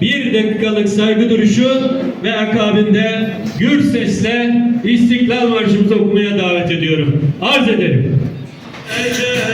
bir dakikalık saygı duruşu ve akabinde gür sesle İstiklal Marşımızı okumaya davet ediyorum. Arz ederim. Eceye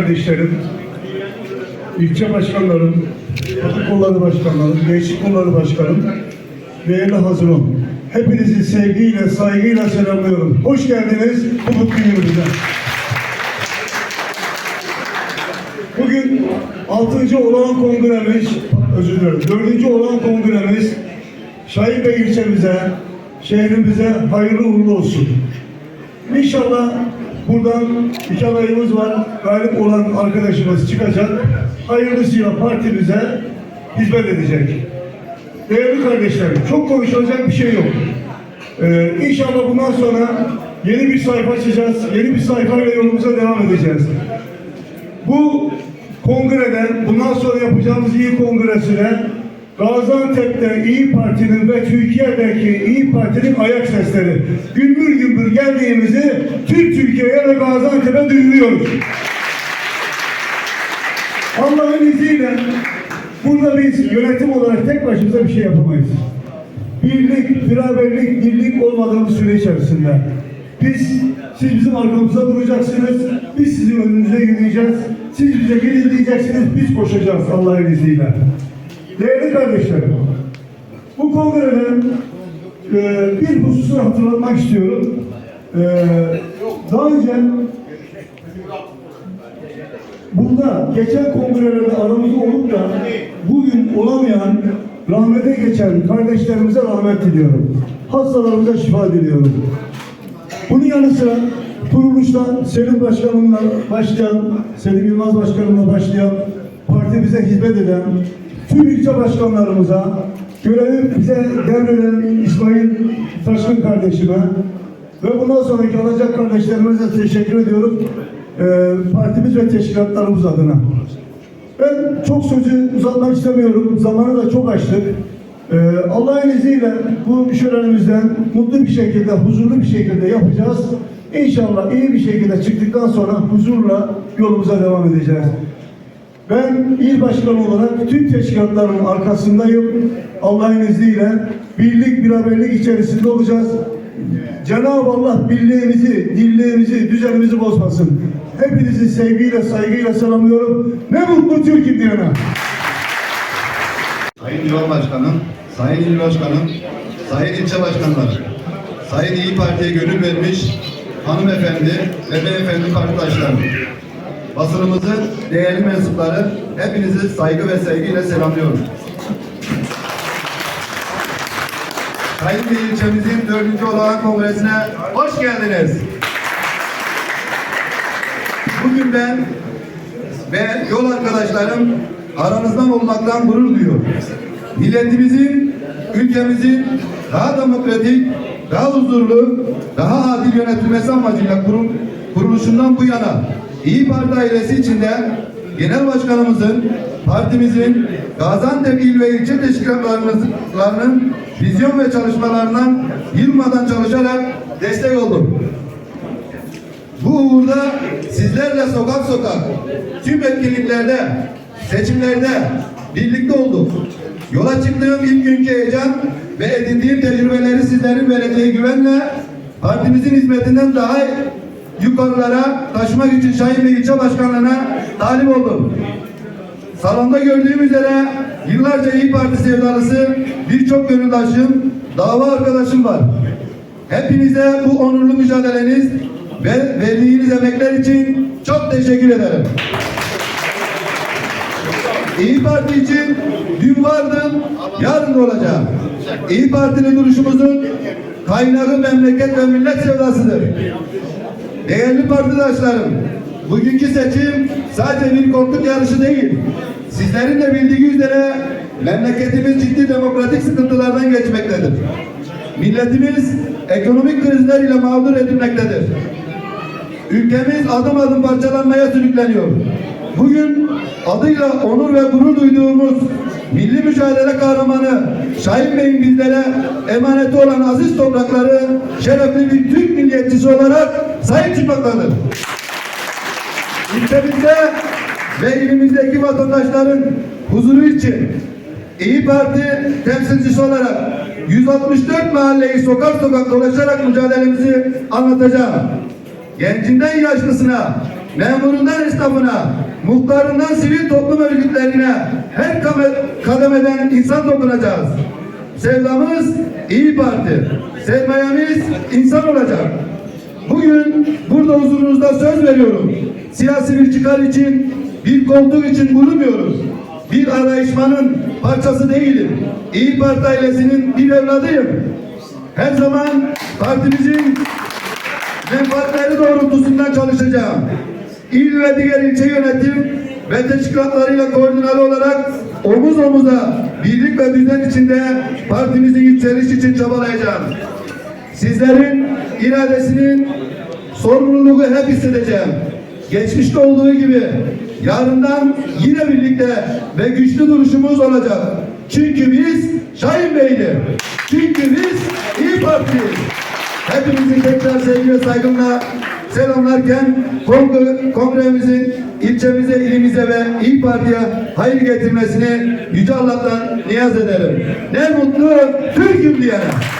kardeşlerim, ilçe başkanlarım, kadın kolları başkanlarım, gençlik kolları başkanım, değerli hazırım. Hepinizi sevgiyle, saygıyla selamlıyorum. Hoş geldiniz bu mutlu günümüze. Bugün 6. olağan kongremiz, özür dilerim, 4. olağan kongremiz Şahin Bey ilçemize, şehrimize hayırlı uğurlu olsun. İnşallah buradan iki adayımız var. Galip olan arkadaşımız çıkacak. Hayırlısıyla partimize hizmet edecek. Değerli kardeşlerim, çok konuşulacak bir şey yok. Ee, inşallah bundan sonra yeni bir sayfa açacağız. Yeni bir sayfayla yolumuza devam edeceğiz. Bu kongreden, bundan sonra yapacağımız iyi kongresine Gaziantep'te İyi Parti'nin ve Türkiye'deki İyi Parti'nin ayak sesleri gümbür gümbür geldiğimizi tüm Türkiye'ye ve Gaziantep'e duyuruyoruz. Allah'ın izniyle burada biz yönetim olarak tek başımıza bir şey yapamayız. Birlik, beraberlik, birlik olmadığımız süre içerisinde. Biz, siz bizim arkamızda duracaksınız, biz sizin önünüze yürüyeceğiz, siz bize gelin diyeceksiniz, biz koşacağız Allah'ın izniyle. Değerli kardeşlerim, bu kongreden e, bir hususu hatırlatmak istiyorum. E, daha önce Bunda geçen kongrelerde aramızda olup da bugün olamayan, rahmete geçen kardeşlerimize rahmet diliyorum. Hastalarımıza şifa diliyorum. Bunun yanı sıra kuruluştan Selim Başkanımla başlayan, Selim Yılmaz Başkanımla başlayan, partimize hizmet eden tüm ilçe başkanlarımıza, görevi bize devreden İsmail Taşkın kardeşime ve bundan sonraki alacak kardeşlerimize teşekkür ediyorum. Ee, partimiz ve teşkilatlarımız adına. Ben çok sözü uzatmak istemiyorum. Zamanı da çok açtık. Ee, Allah'ın izniyle bu şölenimizden mutlu bir şekilde, huzurlu bir şekilde yapacağız. İnşallah iyi bir şekilde çıktıktan sonra huzurla yolumuza devam edeceğiz. Ben il başkanı olarak tüm teşkilatların arkasındayım. Allah'ın izniyle birlik, beraberlik içerisinde olacağız. Cenab-ı Allah birliğimizi, dirliğimizi, düzenimizi bozmasın. Hepinizi sevgiyle, saygıyla selamlıyorum. Ne mutlu Türk'üm diyene. Sayın Divan Başkanım, Sayın İl Başkanım, Sayın İlçe Başkanları, Sayın İyi Parti'ye gönül vermiş hanımefendi ve beyefendi partidaşlarım, basınımızın değerli mensupları, hepinizi saygı ve sevgiyle selamlıyorum. Kayınlı ilçemizin dördüncü olağan kongresine hoş geldiniz. Bugün ben ve yol arkadaşlarım aranızdan olmaktan gurur duyuyor. Milletimizin, ülkemizin daha demokratik, daha huzurlu, daha adil yönetilmesi amacıyla kurum, kuruluşundan bu yana İyi Parti ailesi içinde Genel Başkanımızın, partimizin Gaziantep il ve ilçe teşkilatlarının vizyon ve çalışmalarından yılmadan çalışarak destek oldum. Bu uğurda sizlerle sokak sokak, tüm etkinliklerde, seçimlerde birlikte olduk. Yola çıktığım ilk günkü heyecan ve edindiğim tecrübeleri sizlerin vereceği güvenle partimizin hizmetinden daha yukarılara taşımak için Şahin Bey ilçe başkanlığına talip oldum. Salonda gördüğüm üzere yıllarca İyi Parti sevdalısı birçok gönüldaşım, dava arkadaşım var. Hepinize bu onurlu mücadeleniz ve verdiğiniz emekler için çok teşekkür ederim. İyi Parti için dün vardım, yarın da olacağım. İyi Partili duruşumuzun kaynağı memleket ve millet sevdasıdır. Değerli partidaşlarım, bugünkü seçim sadece bir koltuk yarışı değil. Sizlerin de bildiği üzere memleketimiz ciddi demokratik sıkıntılardan geçmektedir. Milletimiz ekonomik krizler ile mağdur edilmektedir. Ülkemiz adım adım parçalanmaya sürükleniyor. Bugün adıyla onur ve gurur duyduğumuz milli mücadele kahramanı Şahin Bey'in bizlere emaneti olan aziz toprakları şerefli bir Türk milliyetçisi olarak sahip çıkmaktadır. Ülkemizde ve ilimizdeki vatandaşların huzuru için İyi Parti temsilcisi olarak 164 mahalleyi sokak sokak dolaşarak mücadelemizi anlatacağım. Gencinden yaşlısına, memurundan esnafına, muhtarından sivil toplum örgütlerine her kademeden insan dokunacağız. Sevdamız İyi Parti, sermayemiz insan olacak. Bugün burada huzurunuzda söz veriyorum. Siyasi bir çıkar için, bir koltuk için bulunmuyoruz. Bir arayışmanın parçası değilim. İyi Parti ailesinin bir evladıyım. Her zaman partimizin menfaatleri doğrultusunda çalışacağım. İl ve diğer ilçe yönetim ve teşkilatlarıyla koordineli olarak omuz omuza birlik ve düzen içinde partimizin yükseliş için çabalayacağım. Sizlerin iradesinin sorumluluğu hep hissedeceğim. Geçmişte olduğu gibi yarından yine birlikte ve güçlü duruşumuz olacak. Çünkü biz Şahin Bey'di. Çünkü biz İyi Parti'yiz. Hepinizi tekrar sevgi ve saygımla selamlarken kongre, kongremizin ilçemize, ilimize ve İyi Parti'ye hayır getirmesini Yüce Allah'tan niyaz ederim. Ne mutlu Türk'üm diyene.